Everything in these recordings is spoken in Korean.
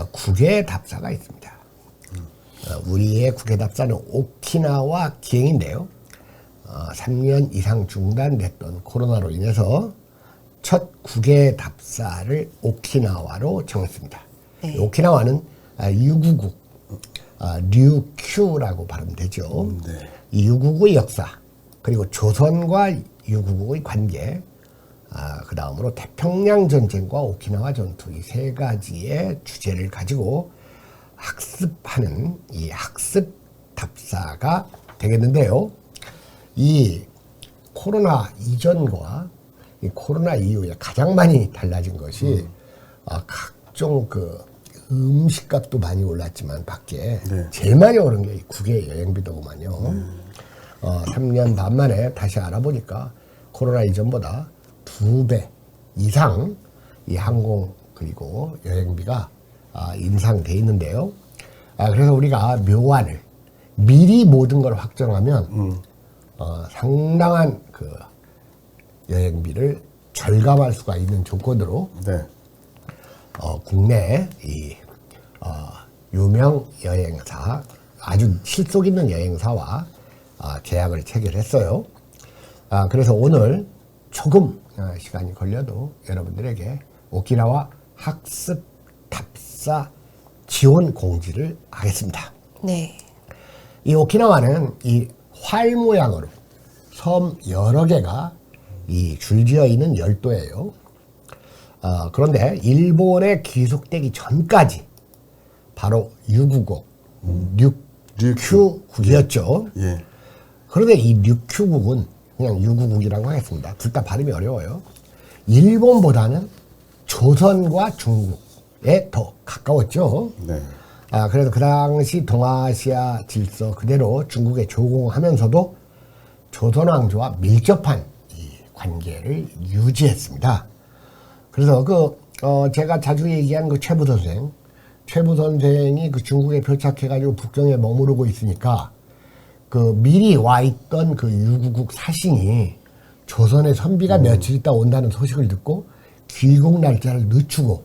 아, 국외 답사가 있습니다. 어, 우리의 국외 답사는 오키나와 기행인데요. 어, 3년 이상 중단됐던 코로나로 인해서 첫 국외 답사를 오키나와로 정했습니다. 네. 오키나와는 아, 유구국, 아, 류큐라고 발음되죠. 네. 이 유구국의 역사, 그리고 조선과 유구국의 관계, 아, 그 다음으로 태평양 전쟁과 오키나와 전투 이 세 가지의 주제를 가지고 학습하는 이 학습 답사가 되겠는데요. 이 코로나 이전과 이 코로나 이후에 가장 많이 달라진 것이 아, 각종 그 음식값도 많이 올랐지만 밖에 네. 제일 많이 오른 게 국외 여행비더구만요. 어, 3년 반 만에 다시 알아보니까 코로나 이전보다 두 배 이상 이 항공 그리고 여행비가 아, 인상돼 있는데요. 아, 그래서 우리가 묘안을 미리 모든 걸 확정하면 어, 상당한 그 여행비를 절감할 수가 있는 조건으로 네. 어, 국내 이 어, 유명 여행사 아주 실속 있는 여행사와 아, 계약을 체결했어요. 아, 그래서 오늘 조금 어, 시간이 걸려도 여러분들에게 오키나와 학습 답사 지원 공지를 하겠습니다. 네. 이 오키나와는 이 활 모양으로 섬 여러 개가 이 줄지어 있는 열도예요. 어, 그런데 일본에 귀속되기 전까지 바로 유구국, 류큐국이었죠. 예. 그런데 이 류큐국은 그냥 유구국이라고 하겠습니다. 둘 다 발음이 어려워요. 일본보다는 조선과 중국에 더 가까웠죠. 네. 아, 그래서 그 당시 동아시아 질서 그대로 중국에 조공하면서도 조선 왕조와 밀접한 이 관계를 유지했습니다. 그래서 그, 어, 제가 자주 얘기한 그 최부 선생, 최부 선생이 그 중국에 표착해가지고 북경에 머무르고 있으니까 그 미리 와 있던 그 유구국 사신이 조선의 선비가 며칠 있다 온다는 소식을 듣고 귀국 날짜를 늦추고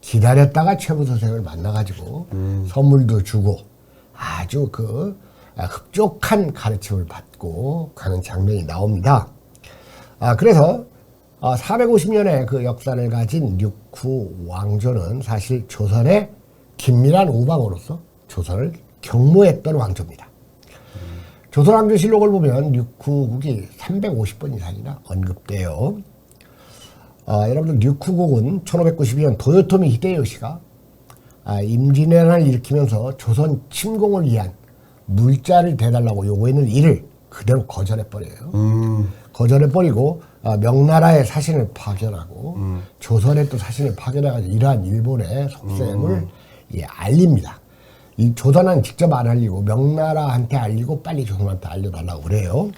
기다렸다가 최부 선생을 만나가지고 선물도 주고 아주 그 아, 흡족한 가르침을 받고 가는 장면이 나옵니다. 아, 그래서 아, 450년의 그 역사를 가진 육후 왕조는 사실 조선의 긴밀한 우방으로서 조선을 경무했던 왕조입니다. 조선왕조실록을 보면 류쿠국이 350번 이상이나 언급돼요. 아, 여러분들 류쿠국은 1592년 도요토미 히데요시가 아, 임진왜란을 일으키면서 조선 침공을 위한 물자를 대달라고 요구했는 이를 그대로 거절해버려요. 음. 거절해버리고 아, 명나라의 사신을 파견하고 조선의 또 사신을 파견해가지고 이러한 일본의 속셈을 예, 알립니다. 이 조선은 직접 안 알리고 명나라한테 알리고 빨리 조선한테 알려달라고 그래요.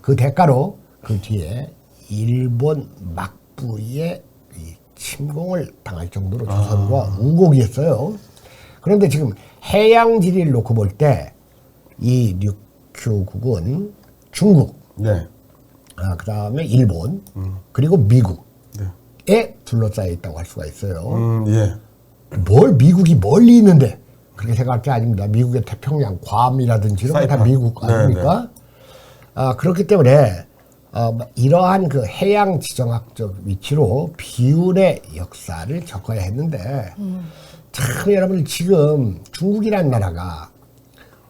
그 대가로 그 뒤에 일본 막부의 이 침공을 당할 정도로 조선과 우곡이었어요. 그런데 지금 해양 지리를 놓고 볼 때 이 류큐국은 중국, 네. 아, 그 다음에 일본, 그리고 미국에 네. 둘러싸여 있다고 할 수가 있어요. 음, 예. 뭘 미국이 멀리 있는데 그렇게 생각할 게 아닙니다. 미국의 태평양, 괌이라든지 이런 거 다. 미국 네, 아닙니까? 아, 그렇기 때문에 어, 이러한 그 해양 지정학적 위치로 비운의 역사를 적어야 했는데 참 여러분 지금 중국이라는 나라가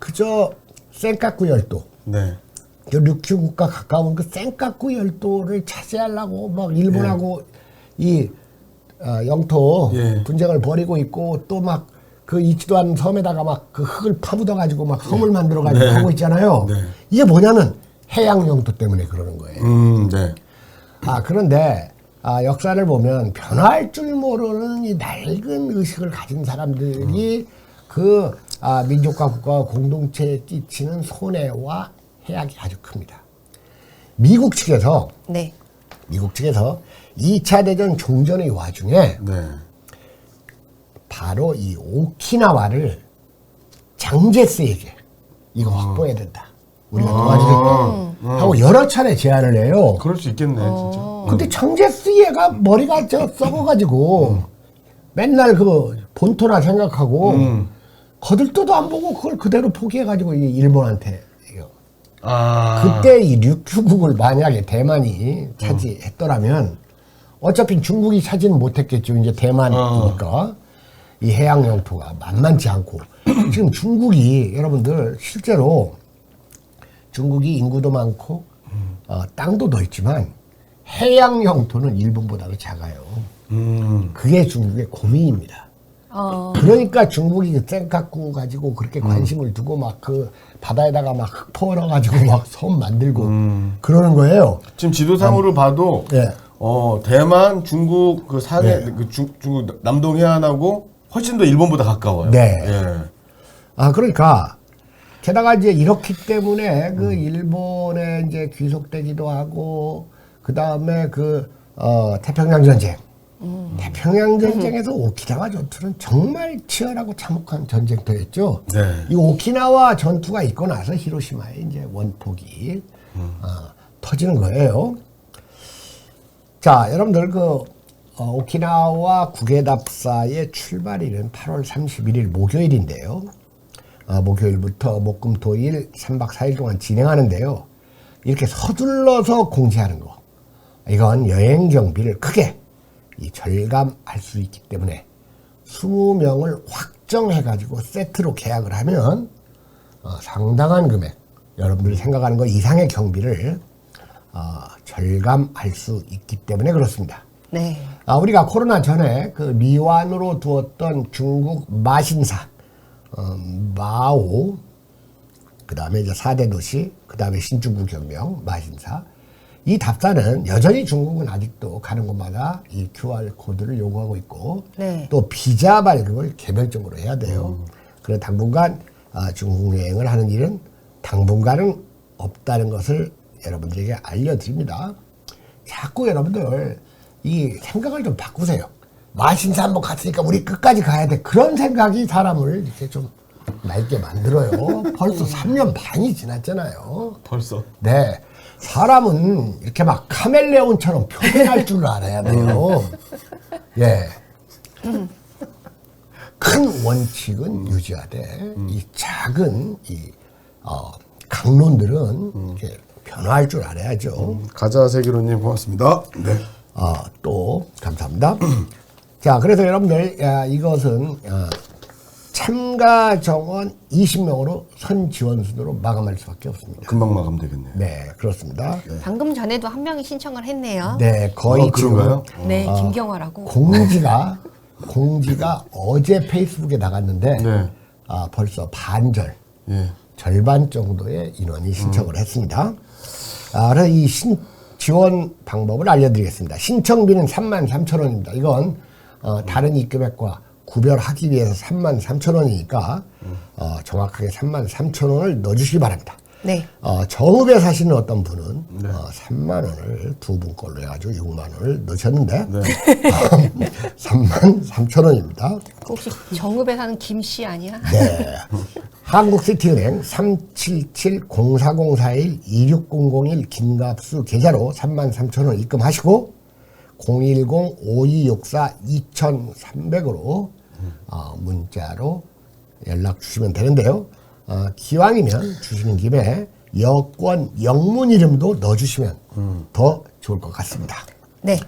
그저 센카쿠 열도 네. 그 류큐국과 가까운 그 센카쿠 열도를 차지하려고 막 일본하고 이 어, 영토 예. 분쟁을 벌이고 있고 또 막 그 있지도 않은 섬에다가 막 그 흙을 파묻어 가지고 막 섬을 만들어 가지고 네. 하고 있잖아요. 네. 이게 뭐냐면 해양 영토 때문에 그러는 거예요. 음, 네. 아 그런데 아, 역사를 보면 변화할 줄 모르는 이 낡은 의식을 가진 사람들이 그 아, 민족과 국가 공동체에 끼치는 손해와 해악이 아주 큽니다. 미국 측에서 네. 미국 측에서 2차 대전 종전의 와중에 네. 바로 이 오키나와를 장제스에게 이거 확보해야 된다. 우리가 도와주겠다. 하고 여러 차례 제안을 해요. 그럴 수 있겠네, 진짜. 근데 장제스얘가 머리가 저 썩어가지고 맨날 그 본토나 생각하고 거들떠도 안 보고 그걸 그대로 포기해가지고 이 일본한테 이거. 아. 그때 이 류큐국을 만약에 대만이 차지했더라면 어차피 중국이 차지는 못했겠죠. 이제 대만이니까 이 해양 영토가 만만치 않고 지금 중국이 여러분들 실제로 중국이 인구도 많고 어, 땅도 넓지만 해양 영토는 일본보다도 작아요. 음. 그게 중국의 고민입니다. 어, 그러니까 중국이 그 땡갖고 가지고 그렇게 관심을 두고 막 그 바다에다가 막 흙 퍼러 가지고 막 섬 만들고 그러는 거예요. 지금 지도상으로 봐도 예. 어 대만, 중국 그 상해 네. 그 중, 중국 남동 해안하고 훨씬 더 일본보다 가까워요. 네. 예. 아 그러니까 게다가 이제 이렇기 때문에 그 일본에 이제 귀속되기도 하고 그 다음에 그 어, 태평양 전쟁. 태평양 전쟁에서 오키나와 전투는 정말 치열하고 참혹한 전쟁터였죠. 네. 이 오키나와 전투가 있고 나서 히로시마에 이제 원폭이 어, 터지는 거예요. 자, 여러분들 그 어, 오키나와 국외답사의 출발일은 8월 31일 목요일인데요. 어, 목요일부터 목금토일 3박 4일 동안 진행하는데요. 이렇게 서둘러서 공지하는 거. 이건 여행 경비를 크게 이 절감할 수 있기 때문에 20명을 확정해가지고 세트로 계약을 하면 어, 상당한 금액, 여러분들이 생각하는 것 이상의 경비를 어, 절감할 수 있기 때문에 그렇습니다. 네. 아, 우리가 코로나 전에 그 미완으로 두었던 중국 마신사, 어, 마오, 그 다음에 이제 4대 도시, 그 다음에 신중국 혁명, 마신사. 이 답사는 여전히 중국은 아직도 가는 곳마다 이 QR코드를 요구하고 있고, 네. 또 비자 발급을 개별적으로 해야 돼요. 그래서 당분간 아, 중국 여행을 하는 일은 당분간은 없다는 것을 여러분들에게 알려드립니다. 자꾸 여러분들 이 생각을 좀 바꾸세요. 마신사 한번 갔으니까 우리 끝까지 가야 돼. 그런 생각이 사람을 이렇게 좀 낡게 만들어요. 벌써 3년 반이 지났잖아요. 벌써. 네. 사람은 이렇게 막 카멜레온처럼 표현할 줄 알아야 돼요. 예. 큰 원칙은 유지하되 이 작은 이 어, 강론들은 이렇게 변화할 줄 알아야죠. 가자 세계로님 고맙습니다. 네. 아, 또 감사합니다. 자, 그래서 여러분들 야, 이것은 어, 참가 정원 20명으로 선 지원 순으로 마감할 수밖에 없습니다. 금방 마감되겠네요. 네, 그렇습니다. 방금 전에도 한 명이 신청을 했네요. 네, 거의 어, 그런가요? 지금 네, 김경화라고. 공지가 공지가 어제 페이스북에 나갔는데 네. 아, 벌써 반절 예. 절반 정도의 인원이 신청을 했습니다. 아, 그래서 이 신, 지원 방법을 알려드리겠습니다. 신청비는 3만 3천 원입니다. 이건 어, 다른 입금액과 구별하기 위해서 3만 3천 원이니까 어, 정확하게 3만 3천 원을 넣어주시기 바랍니다. 네. 어, 정읍에 사시는 어떤 분은 어, 3만 원을 두 분 걸로 해가지고 6만 원을 넣으셨는데 3만 3천 원입니다. 그 혹시 정읍에 사는 김 씨 아니야? 네. 한국시티은행 377-0404일-26001 김갑수 계좌로 3만 3천 원 입금하시고 010-5264-2300으로 어, 문자로 연락 주시면 되는데요. 어, 기왕이면 주시는 김에 여권 영문 이름도 넣어주시면 더 좋을 것 같습니다. 네.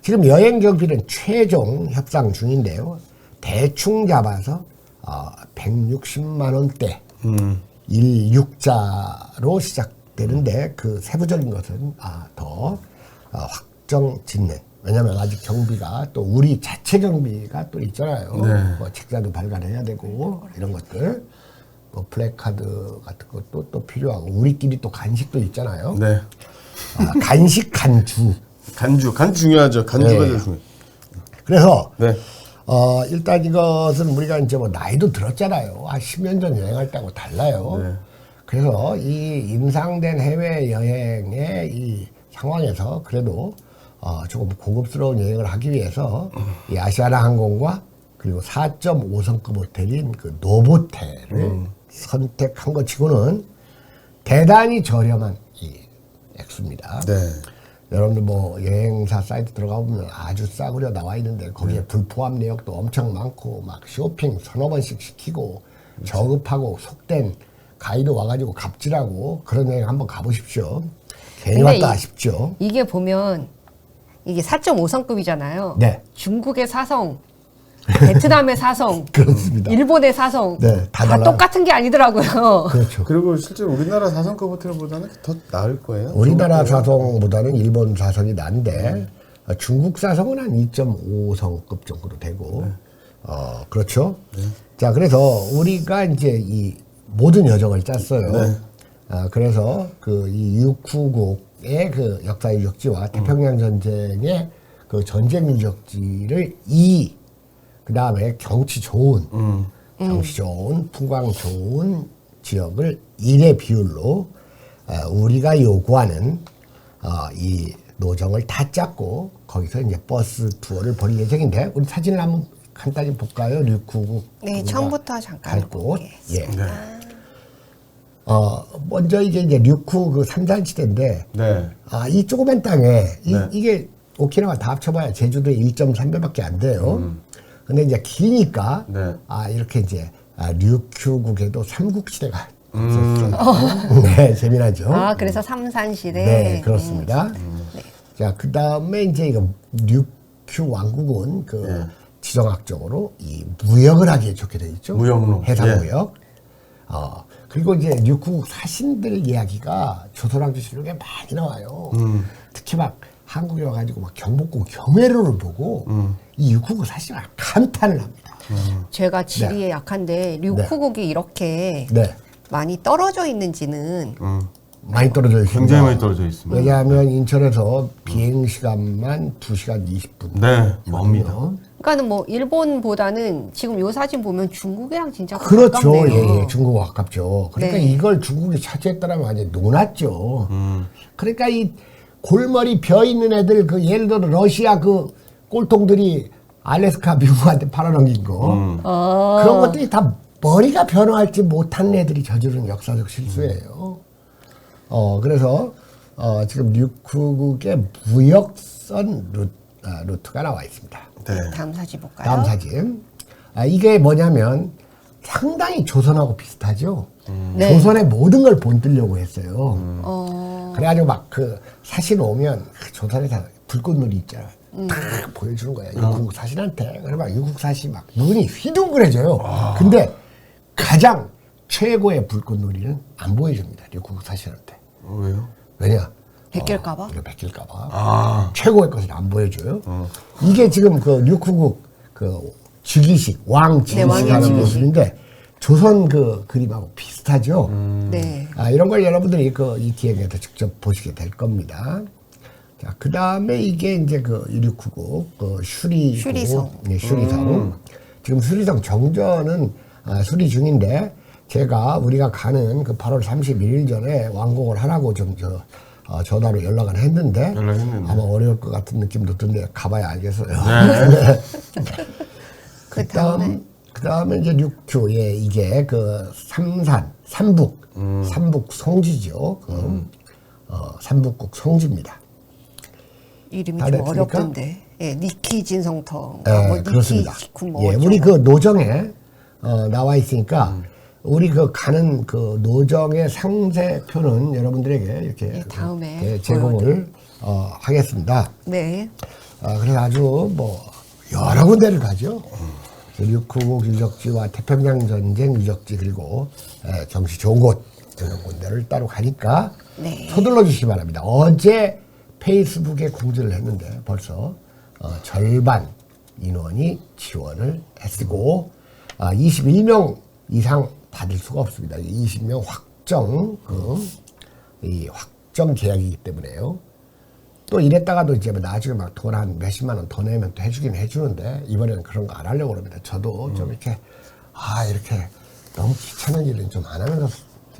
지금 여행 경비는 최종 협상 중인데요. 대충 잡아서 어, 160만 원대 일육자로 시작되는데 그 세부적인 것은 아, 더 어, 확정 짓는 왜냐하면 아직 경비가 또 우리 자체 경비가 또 있잖아요. 뭐 책자도 발간해야 되고 이런 것들 뭐 플래카드 같은 것도 또 필요하고 우리끼리 또 간식도 있잖아요. 네. 아, 간식 간주. 간주. 간주 중요하죠. 간주가 네. 제일 중요해요. 그래서 네. 어, 일단 이것은 우리가 이제 뭐 나이도 들었잖아요. 한 10년 전 여행할 때하고 달라요. 네. 그래서 이 임상된 해외 여행의 이 상황에서 그래도 어, 조금 고급스러운 여행을 하기 위해서 이 아시아나 항공과 그리고 4.5성급 호텔인 그 노보텔을 선택한 것 치고는 대단히 저렴한 이 액수입니다. 네. 여러분들 뭐 여행사 사이트 들어가 보면 아주 싸구려 나와 있는데 거기에 네. 불포함 내역도 엄청 많고 막 쇼핑 서너 번씩 시키고 그렇죠. 저급하고 속된 가이드 와가지고 갑질하고 그런 여행 한번 가보십시오. 괜히 왔다 이- 하십시오. 이게 보면 이게 4.5성급이잖아요. 네. 중국의 사성, 베트남의 사성, 그렇습니다. 일본의 사성 네, 다 다, 달라요. 똑같은 게 아니더라고요. 그렇죠. 그리고 실제로 우리나라 4성급 호텔보다는 더 나을 거예요. 우리나라. 사성보다는 일본 사성이 난데 어, 중국 사성은 한 2.5성급 정도 되고 어 그렇죠. 자 그래서 우리가 이제 이 모든 여정을 짰어요. 아 그래서 그 이 육후국의 그 역사 유적지와 태평양 전쟁의 그 전쟁 유적지를 이 그 다음에 경치 좋은 경치 좋은 풍광 좋은 지역을 일의 비율로 어, 우리가 요구하는 어, 이 노정을 다 짰고 거기서 이제 버스 투어를 벌일 예정인데 우리 사진을 한번 간단히 볼까요? 류쿠국 네, 처음부터 잠깐 갈 곳. 예. 보겠습니다. 어 먼저 이게 이제 류쿠 그 삼산시대인데 네. 아, 이 조그만 땅에 이, 네. 이게 오키나와 다 합쳐봐야 제주도에 1.3배밖에 안 돼요. 근데 이제 기니까 음. 네. 아 이렇게 이제 아, 류큐국에도 삼국시대가 음. 있었어요. 네, 재미나죠. 아, 그래서 삼산시대. 네, 그렇습니다. 음, 네. 자, 그 다음에 이제 이거 류큐 왕국은 그 네. 지정학적으로 이 무역을 하기에 좋게 돼 있죠. 무역로. 해상 예. 무역. 어, 그리고 이제 류쿠국 사신들 이야기가 조선왕조 실록에 많이 나와요. 음. 특히 막 한국에 와가지고 막 경복궁 경회로를 보고 음. 이 육국을 사실 막 감탄을 합니다. 제가 지리에 약한데 류쿠국이 이렇게 네. 많이 떨어져 있는지는 음. 많이 떨어져 있습니다. 굉장히 많이 떨어져 있습니다. 왜냐하면 인천에서 비행 시간만 2시간 20분. 네, 멉니다. 그러니까는 뭐 일본보다는 지금 요 사진 보면 중국이랑 진짜 그렇죠. 가깝네요. 예, 예. 중국 가깝죠. 그러니까 네. 이걸 중국이 차지했다라면 완전 놀았죠. 음. 그러니까 이 골머리 벼 있는 애들 그 예를 들어 러시아 그 꼴통들이 알래스카 미국한테 팔아넘긴 거 음. 어. 그런 것들이 다 머리가 변화할지 못한 애들이 저지른 역사적 실수예요. 어 그래서 어 지금 류쿠국의 무역선 루, 아, 루트가 나와 있습니다. 네. 다음 사진 볼까요? 다음 사진. 아, 이게 뭐냐면 상당히 조선하고 비슷하죠. 네. 조선의 모든 걸 본뜨려고 했어요. 어, 그래가지고 막 그 사실 오면 그 조선에서 불꽃놀이 있잖아. 딱 보여주는 거야. 육국 사신한테. 그래 막 육국 사신 막 눈이 휘둥그레져요. 근데 가장 최고의 불꽃놀이는 안 보여줍니다. 육국 사신한테. 어, 왜요? 왜냐? 베낄까봐? 어, 이거 베낄까봐. 아. 최고의 것을 안 보여줘요. 이게 지금 그 류쿠국 그 즉위식 왕 네, 즉위식 왕의 하는 즉위식. 모습인데 조선 그 그림하고 비슷하죠. 네. 아, 이런 걸 여러분들이 그 ETM에서 직접 보시게 될 겁니다. 자, 그 다음에 이게 이제 그 이륙후국, 그 슈리. 슈리성. 네, 슈리성. 지금 슈리성 정전은 아, 수리 중인데 제가 우리가 가는 그 8월 31일 전에 완공을 하라고 좀 저, 어, 전화로 연락을 했는데 연락했는데. 아마 어려울 것 같은 느낌도 드는데 가봐야 알겠어요. 그 다음에 그다음 그 다음에 이제 육교에 이게 그 삼산, 삼북, 음. 삼북 성지죠. 그, 음. 어, 삼북국 성지입니다. 이름이 좀 됐습니까? 어렵던데. 예, 니키 진성터. 예, 아, 뭐 그렇습니다. 뭐 예, 우리 그 노정에 어, 나와 있으니까 음. 우리 그 가는 그 노정의 상세표는 여러분들에게 이렇게 예, 다음에 그, 예, 제공을 어, 하겠습니다. 네. 아, 그래서 아주 뭐 여러 군데를 가죠. 음. 6.95 유적지와 태평양 전쟁 유적지 그리고 정시 좋은 곳 이런 군데를 따로 가니까 네. 서둘러 주시기 바랍니다. 어제 페이스북에 공지를 했는데 벌써 어, 절반 인원이 지원을 했고 아, 21명 이상 받을 수가 없습니다. 20명 확정 그, 이 확정 계약이기 때문에요. 또 이랬다가도 이제 뭐 나중에 막 돈 한 몇십만 원 더 내면 또 해주긴 해주는데 이번에는 그런 거 안 하려고 그럽니다. 저도 좀 이렇게 아 이렇게 너무 귀찮은 일은 좀 안 하면서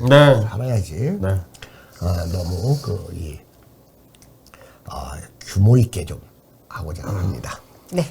네. 살아야지. 네. 아, 너무 그이 아, 규모 있게 좀 하고자 합니다. 네.